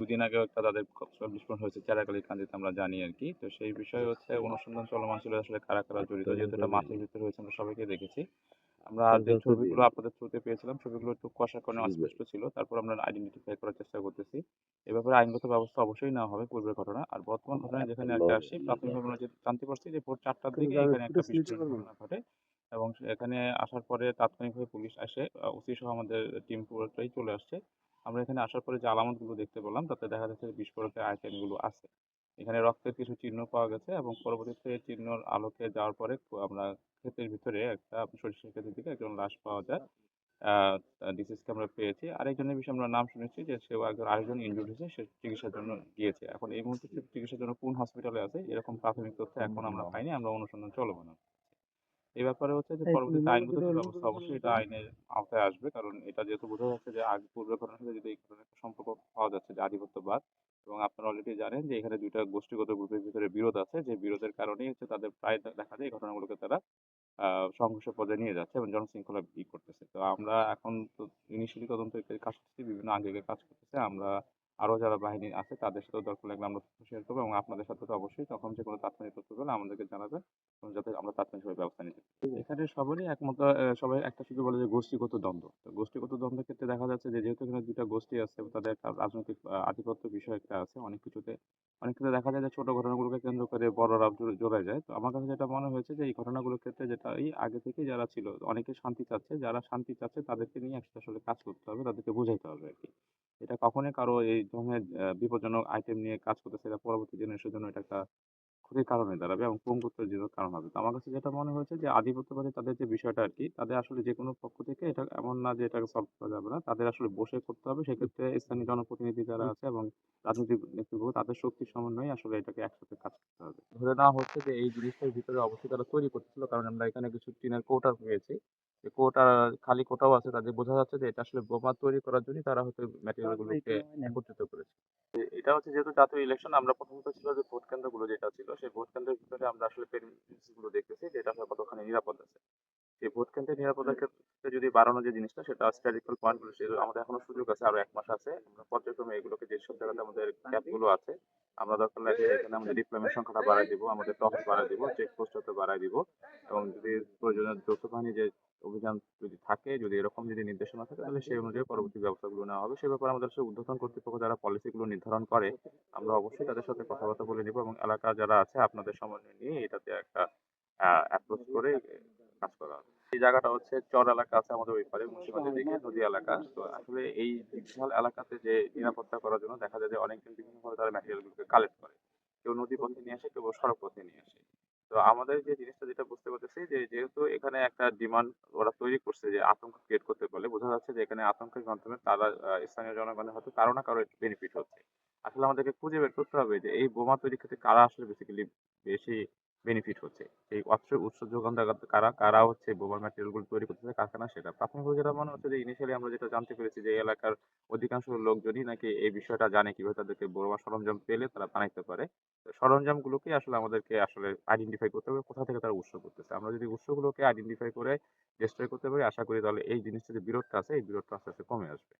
দুদিন আগেও একটা তাদের বিস্ফোরণ হয়েছে চেরাকালী কান্দিতে আমরা জানি আর কি। তো সেই বিষয়ে হচ্ছে অনুসন্ধান চলমান ছিল আসলে কারা কারা জড়িত যেহেতু এটা মাঠের ভিতরে হয়েছে আমরা সবাইকে দেখেছি। আমরা যে ছবিগুলো আপনাদের থ্রুতে পেয়েছিলাম ছবিগুলো একটু কষা কারণে অস্পষ্ট ছিল তারপর আমরা আইডেন্টিফাই করার চেষ্টা করতেছি। এ ব্যাপারে আইনগত ব্যবস্থা অবশ্যই নেওয়া হবে পূর্বের ঘটনা। আর বর্তমান ঘটনায় যেখানে একটা আসি প্রাথমিকভাবে আমরা যে জানতে পারছি যে ভোর চারটার দিকে এখানে একটা বিস্ফোরণ ঘটনা ঘটে। এবং এখানে আসার পরে তাৎক্ষণিকভাবে পুলিশ আসে ওসি সহ আমাদের টিম পুরোটাই চলে আসছে। আমরা এখানে আসার পরে যে আলামতগুলো দেখতে পেলাম তাতে দেখা যাচ্ছে যে বিস্ফোরকের আইটেমগুলো আছে। এখানে রক্তের কিছু চিহ্ন পাওয়া গেছে এবং পরবর্তীতে চিহ্নর আলোকে যাওয়ার পরে আমরা ক্ষেতের ভিতরে একটা সরিষার ক্ষেতের দিকে একজন লাশ পাওয়া যায়। ডিসিজকে আমরা পেয়েছি। আরেকজনের বিষয়ে আমরা নাম শুনেছি যে সেও একজন আরেকজন ইনজুর্ড হয়েছে সে চিকিৎসার জন্য গিয়েছে। এখন এই মুহূর্তে চিকিৎসার জন্য কোন হসপিটালে আছে? এরকম প্রাথমিক তথ্য এখন আমরা পাইনি আমরা অনুসন্ধান চলমান। এই ব্যাপারে হচ্ছে যে পরবর্তীতে আইনগত ব্যবস্থা অবশ্যই এটা আইনের আওতায় আসবে। কারণ এটা যেহেতু বোঝা যাচ্ছে যে আগে পূর্বের ঘটনার সাথে যদি এই একটা সম্পর্ক পাওয়া যাচ্ছে যে আধিপত্যবাদ। এবং আপনারা অলরেডি জানেন যে এখানে দুইটা গোষ্ঠীগত গ্রুপের ভিতরে বিরোধ আছে। যে বিরোধের কারণেই হচ্ছে তাদের প্রায় দেখা যায় এই ঘটনাগুলোকে তারা আহ সংঘর্ষের পর্যায়ে নিয়ে যাচ্ছে এবং জনশৃঙ্খলা ই করতেছে। তো আমরা এখন তো ইনিশিয়ালি তদন্ত কাজ করতেছি বিভিন্ন আঙ্গিকে কাজ করতেছে। আমরা আরও যারা বাহিনী আছে, তাদের সাথেও দরকার লাগলে আমরা শেয়ার করব এবং আপনাদের সাথে তো অবশ্যই তখন যে কোনো তাৎক্ষণিক তথ্য পেলে আমাদেরকে জানাবেন যাতে আমরা তাৎক্ষণিকভাবে ব্যবস্থা নিতে পারি। এখানে সবারই একমত সবাই একটা শুধু বলে যে গোষ্ঠীগত দ্বন্দ্ব। তো গোষ্ঠীগত দ্বন্দ্বের ক্ষেত্রে দেখা যাচ্ছে যে যেহেতু এখানে দুটা গোষ্ঠী আছে তাদের একটা রাজনৈতিক আধিপত্য বিষয় একটা আছে, অনেক কিছুতে অনেক ক্ষেত্রে দেখা যায় যে ছোট ঘটনাগুলোকে কেন্দ্র করে বড়রা জোড়ায় যায়। তো আমার কাছে যেটা মনে হয়েছে যে এই ঘটনাগুলোর ক্ষেত্রে যেটা এই আগে থেকে যারা ছিল, অনেকে শান্তি চাচ্ছে, যারা শান্তি চাচ্ছে তাদেরকে নিয়ে একসাথে আসলে কাজ করতে হবে, তাদেরকে বোঝাইতে হবে আর কি এটা কখনোই কারও এই ধরনের বিপজ্জনক আইটেম নিয়ে কাজ করতেছে এটা পরবর্তী জেনারেশনের জন্য এটা একটা ক্ষতির কারণ হয়ে দাঁড়াবে এবং পঙ্গুত্বের জন্য কারণ হবে। তো আমার কাছে যেটা মনে হয়েছে যে আধিপত্যবাদী তাদের যে বিষয়টা আর কি তাদের আসলে যে কোনো পক্ষ থেকে এটা এমন না যে এটাকে সলভ করা যাবে না। তাদের আসলে বসে করতে হবে। সেক্ষেত্রে স্থানীয় জনপ্রতিনিধি যারা আছে এবং রাজনৈতিক নেতৃত্ব তাদের শক্তির সমন্বয়ে আসলে এটাকে একসাথে কাজ করতে হবে। ধরে নেওয়া হচ্ছে যে এই জিনিসটার ভিতরে অবশ্যই তারা তৈরি করতেছিল। কারণ আমরা এখানে কিছু টিনের কৌটার পেয়েছি। যে কোটা খালি কোটাও আছে। তাদের বোঝা যাচ্ছে যে এটা আসলে বোমা তৈরি করার জন্য তারা হয়তো ম্যাটেরিয়াল গুলোকে একত্রিত করেছে। এটা হচ্ছে যেহেতু জাতীয় ইলেকশন আমরা প্রথমত ছিল যে ভোট কেন্দ্রগুলো যেটা ছিল সেই ভোট কেন্দ্রের ভিতরে আমরা আসলে গুলো দেখতেছি যে এটা আসলে কতখানি নিরাপদ আছে। এই ভোট কেন্দ্রের নিরাপদ ক্ষেত্রে যদি বাড়ানো যে জিনিসটা সেটা স্ট্র্যাটেজিক্যাল পয়েন্টগুলো সেগুলো আমাদের এখনও সুযোগ আছে আরও এক মাস আছে। আমরা পর্যায়ক্রমে এগুলোকে যেসব জায়গাতে আমাদের ক্যাম্পগুলো আছে আমরা দরকার লাগে এখানে আমাদের ডিপ্লয়মেন্ট সংখ্যাটা বাড়াই দিব আমাদের টপ বাড়াই দিব চেক পোস্ট হতে বাড়াই দিব। এবং যদি প্রয়োজনে যৌথ বাহিনী যে অভিযান যদি থাকে যদি এরকম যদি নির্দেশনা থাকে তাহলে সেই অনুযায়ী পরবর্তী ব্যবস্থাগুলো নেওয়া হবে। সে ব্যাপারে আমাদের সাথে ঊর্ধ্বতন কর্তৃপক্ষ যারা পলিসিগুলো নির্ধারণ করে আমরা অবশ্যই তাদের সাথে কথাবার্তা বলে নিব এবং এলাকা যারা আছে আপনাদের সমন্বয় নিয়ে এটাতে একটা অ্যাপ্রোচ করে কাজ করা হবে। এই জায়গাটা হচ্ছে চর এলাকা আছে আমাদের ওই পারে মুন্সিগঞ্জের দিকে নদী এলাকা। তো আসলে এই বিশাল এলাকাতে যে নিরাপত্তা করার জন্য দেখা যায় যে অনেকজন বিভিন্নভাবে তারা ম্যাটেরিয়ালগুলোকে কালেক্ট করে। কেউ নদী পথে নিয়ে আসে কেউ সড়ক পথে নিয়ে আসে। তো আমাদের যে জিনিসটা যেটা বুঝতে পারতেছি যে যেহেতু এখানে একটা ডিমান্ড ওরা তৈরি করছে যে আতঙ্ক ক্রিয়েট করতে বলে বোঝা যাচ্ছে যে এখানে আতঙ্কের মাধ্যমে তারা আহ, স্থানীয় জনগণের হয়তো কারও না কারও বেনিফিট হচ্ছে। আসলে আমাদেরকে খুঁজে বের করতে হবে যে এই বোমা তৈরির ক্ষেত্রে কারা আসলে বেসিক্যালি বেশি বেনিফিট হচ্ছে। এই অস্ত্র উৎস যোগানদাতা কারা কারা হচ্ছে বোমার ম্যাটেরিয়ালগুলো তৈরি করতেছে কারখানা সেটা। প্রাথমিকভাবে যেটা মনে হচ্ছে যে ইনিশিয়ালি আমরা যেটা জানতে পেরেছি যে এলাকার অধিকাংশ লোকজনই নাকি এই বিষয়টা জানে, কীভাবে তাদেরকে বোমা সরঞ্জাম পেলে তারা বানাইতে পারে। তো সরঞ্জাম গুলোকে আসলে আমাদেরকে আসলে আইডেন্টিফাই করতে হবে, কোথা থেকে তারা উৎস করতেছে। আমরা যদি উৎসগুলোকে আইডেন্টিফাই করে ডিস্ট্রয় করতে পারি, আশা করি তাহলে এই জিনিসটা যে বিরোধটা আছে, এই বিরোধটা আস্তে আস্তে কমে আসবে।